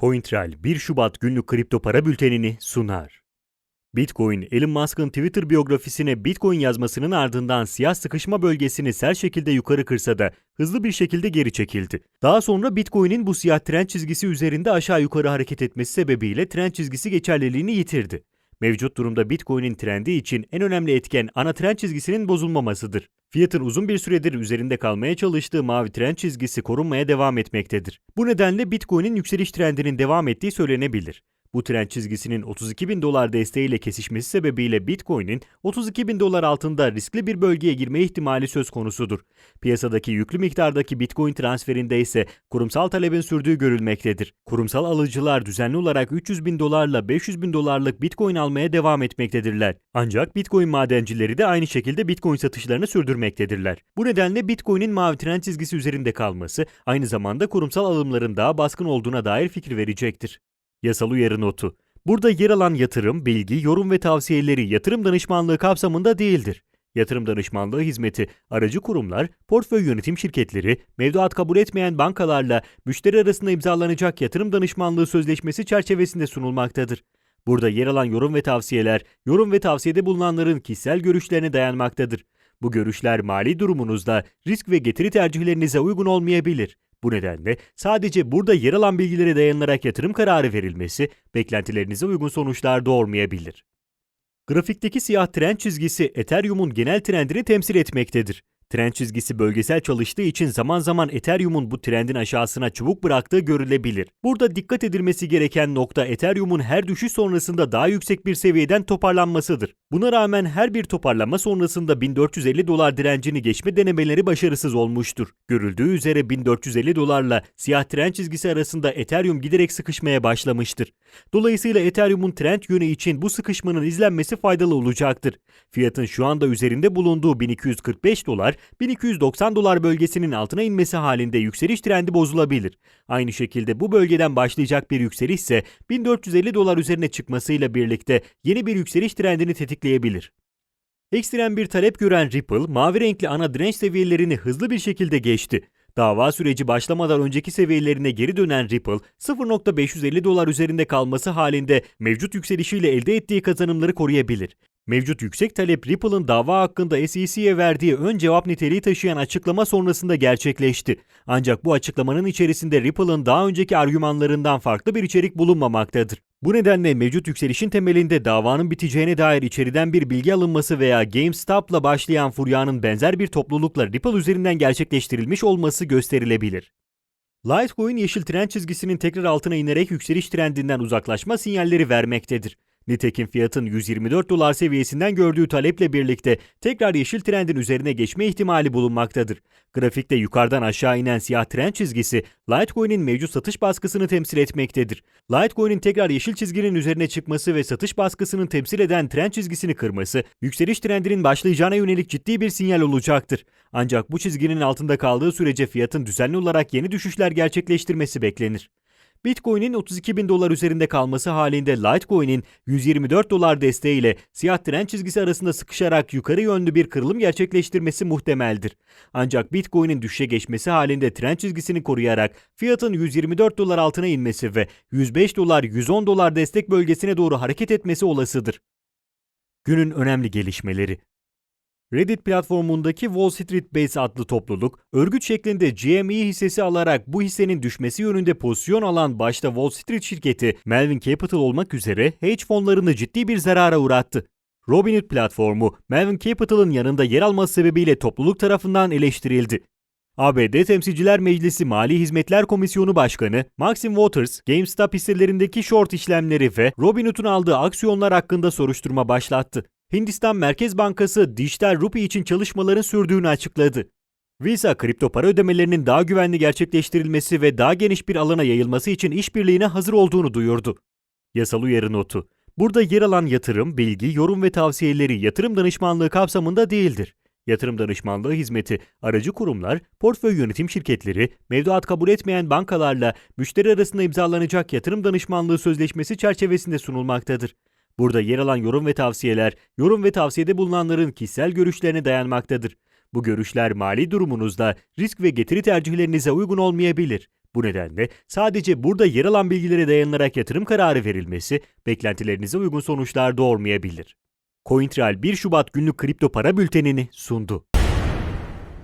CoinTrail 1 Şubat günlük kripto para bültenini sunar. Bitcoin, Elon Musk'ın Twitter biyografisine Bitcoin yazmasının ardından siyah sıkışma bölgesini sert şekilde yukarı kırsa da hızlı bir şekilde geri çekildi. Daha sonra Bitcoin'in bu siyah trend çizgisi üzerinde aşağı yukarı hareket etmesi sebebiyle trend çizgisi geçerliliğini yitirdi. Mevcut durumda Bitcoin'in trendi için en önemli etken ana trend çizgisinin bozulmamasıdır. Fiyatın uzun bir süredir üzerinde kalmaya çalıştığı mavi trend çizgisi korunmaya devam etmektedir. Bu nedenle Bitcoin'in yükseliş trendinin devam ettiği söylenebilir. Bu trend çizgisinin 32 bin dolar desteğiyle kesişmesi sebebiyle Bitcoin'in 32 bin dolar altında riskli bir bölgeye girme ihtimali söz konusudur. Piyasadaki yüklü miktardaki Bitcoin transferinde ise kurumsal talebin sürdüğü görülmektedir. Kurumsal alıcılar düzenli olarak 300 bin dolarla 500 bin dolarlık Bitcoin almaya devam etmektedirler. Ancak Bitcoin madencileri de aynı şekilde Bitcoin satışlarını sürdürmektedirler. Bu nedenle Bitcoin'in mavi trend çizgisi üzerinde kalması aynı zamanda kurumsal alımların daha baskın olduğuna dair fikir verecektir. Yasal uyarı notu. Burada yer alan yatırım, bilgi, yorum ve tavsiyeleri yatırım danışmanlığı kapsamında değildir. Yatırım danışmanlığı hizmeti aracı kurumlar, portföy yönetim şirketleri, mevduat kabul etmeyen bankalarla müşteri arasında imzalanacak yatırım danışmanlığı sözleşmesi çerçevesinde sunulmaktadır. Burada yer alan yorum ve tavsiyeler, yorum ve tavsiyede bulunanların kişisel görüşlerine dayanmaktadır. Bu görüşler mali durumunuzda risk ve getiri tercihlerinize uygun olmayabilir. Bu nedenle sadece burada yer alan bilgilere dayanılarak yatırım kararı verilmesi beklentilerinize uygun sonuçlar doğurmayabilir. Grafikteki siyah trend çizgisi Ethereum'un genel trendini temsil etmektedir. Trend çizgisi bölgesel çalıştığı için zaman zaman Ethereum'un bu trendin aşağısına çubuk bıraktığı görülebilir. Burada dikkat edilmesi gereken nokta Ethereum'un her düşüş sonrasında daha yüksek bir seviyeden toparlanmasıdır. Buna rağmen her bir toparlanma sonrasında 1450 dolar direncini geçme denemeleri başarısız olmuştur. Görüldüğü üzere 1450 dolarla siyah trend çizgisi arasında Ethereum giderek sıkışmaya başlamıştır. Dolayısıyla Ethereum'un trend yönü için bu sıkışmanın izlenmesi faydalı olacaktır. Fiyatın şu anda üzerinde bulunduğu 1245 dolar, 1290 dolar bölgesinin altına inmesi halinde yükseliş trendi bozulabilir. Aynı şekilde bu bölgeden başlayacak bir yükseliş ise 1450 dolar üzerine çıkmasıyla birlikte yeni bir yükseliş trendini tetikleyebilir. Ekstrem bir talep gören Ripple, mavi renkli ana direnç seviyelerini hızlı bir şekilde geçti. Dava süreci başlamadan önceki seviyelerine geri dönen Ripple, 0.550 dolar üzerinde kalması halinde mevcut yükselişiyle elde ettiği kazanımları koruyabilir. Mevcut yüksek talep Ripple'ın dava hakkında SEC'ye verdiği ön cevap niteliği taşıyan açıklama sonrasında gerçekleşti. Ancak bu açıklamanın içerisinde Ripple'ın daha önceki argümanlarından farklı bir içerik bulunmamaktadır. Bu nedenle mevcut yükselişin temelinde davanın biteceğine dair içeriden bir bilgi alınması veya GameStop'la başlayan furyanın benzer bir toplulukla Ripple üzerinden gerçekleştirilmiş olması gösterilebilir. Litecoin yeşil trend çizgisinin tekrar altına inerek yükseliş trendinden uzaklaşma sinyalleri vermektedir. Nitekim fiyatın 124 dolar seviyesinden gördüğü taleple birlikte tekrar yeşil trendin üzerine geçme ihtimali bulunmaktadır. Grafikte yukarıdan aşağı inen siyah trend çizgisi Litecoin'in mevcut satış baskısını temsil etmektedir. Litecoin'in tekrar yeşil çizginin üzerine çıkması ve satış baskısını temsil eden trend çizgisini kırması, yükseliş trendinin başlayacağına yönelik ciddi bir sinyal olacaktır. Ancak bu çizginin altında kaldığı sürece fiyatın düzenli olarak yeni düşüşler gerçekleştirmesi beklenir. Bitcoin'in 32 bin dolar üzerinde kalması halinde Litecoin'in 124 dolar desteğiyle siyah trend çizgisi arasında sıkışarak yukarı yönlü bir kırılım gerçekleştirmesi muhtemeldir. Ancak Bitcoin'in düşüşe geçmesi halinde trend çizgisini koruyarak fiyatın 124 dolar altına inmesi ve 105 dolar 110 dolar destek bölgesine doğru hareket etmesi olasıdır. Günün önemli gelişmeleri Reddit platformundaki Wall Street Base adlı topluluk, örgüt şeklinde GME hissesi alarak bu hissenin düşmesi yönünde pozisyon alan başta Wall Street şirketi Melvin Capital olmak üzere hedge fonlarını ciddi bir zarara uğrattı. Robinhood platformu Melvin Capital'ın yanında yer alması sebebiyle topluluk tarafından eleştirildi. ABD Temsilciler Meclisi Mali Hizmetler Komisyonu Başkanı Maxim Waters, GameStop hisselerindeki short işlemleri ve Robinhood'un aldığı aksiyonlar hakkında soruşturma başlattı. Hindistan Merkez Bankası dijital rupi için çalışmaların sürdüğünü açıkladı. Visa kripto para ödemelerinin daha güvenli gerçekleştirilmesi ve daha geniş bir alana yayılması için işbirliğine hazır olduğunu duyurdu. Yasal uyarı notu. Burada yer alan yatırım, bilgi, yorum ve tavsiyeleri yatırım danışmanlığı kapsamında değildir. Yatırım danışmanlığı hizmeti aracı kurumlar, portföy yönetim şirketleri, mevduat kabul etmeyen bankalarla müşteri arasında imzalanacak yatırım danışmanlığı sözleşmesi çerçevesinde sunulmaktadır. Burada yer alan yorum ve tavsiyeler, yorum ve tavsiyede bulunanların kişisel görüşlerine dayanmaktadır. Bu görüşler mali durumunuzda risk ve getiri tercihlerinize uygun olmayabilir. Bu nedenle sadece burada yer alan bilgilere dayanılarak yatırım kararı verilmesi beklentilerinize uygun sonuçlar doğurmayabilir. CoinTrail 1 Şubat günlük kripto para bültenini sundu.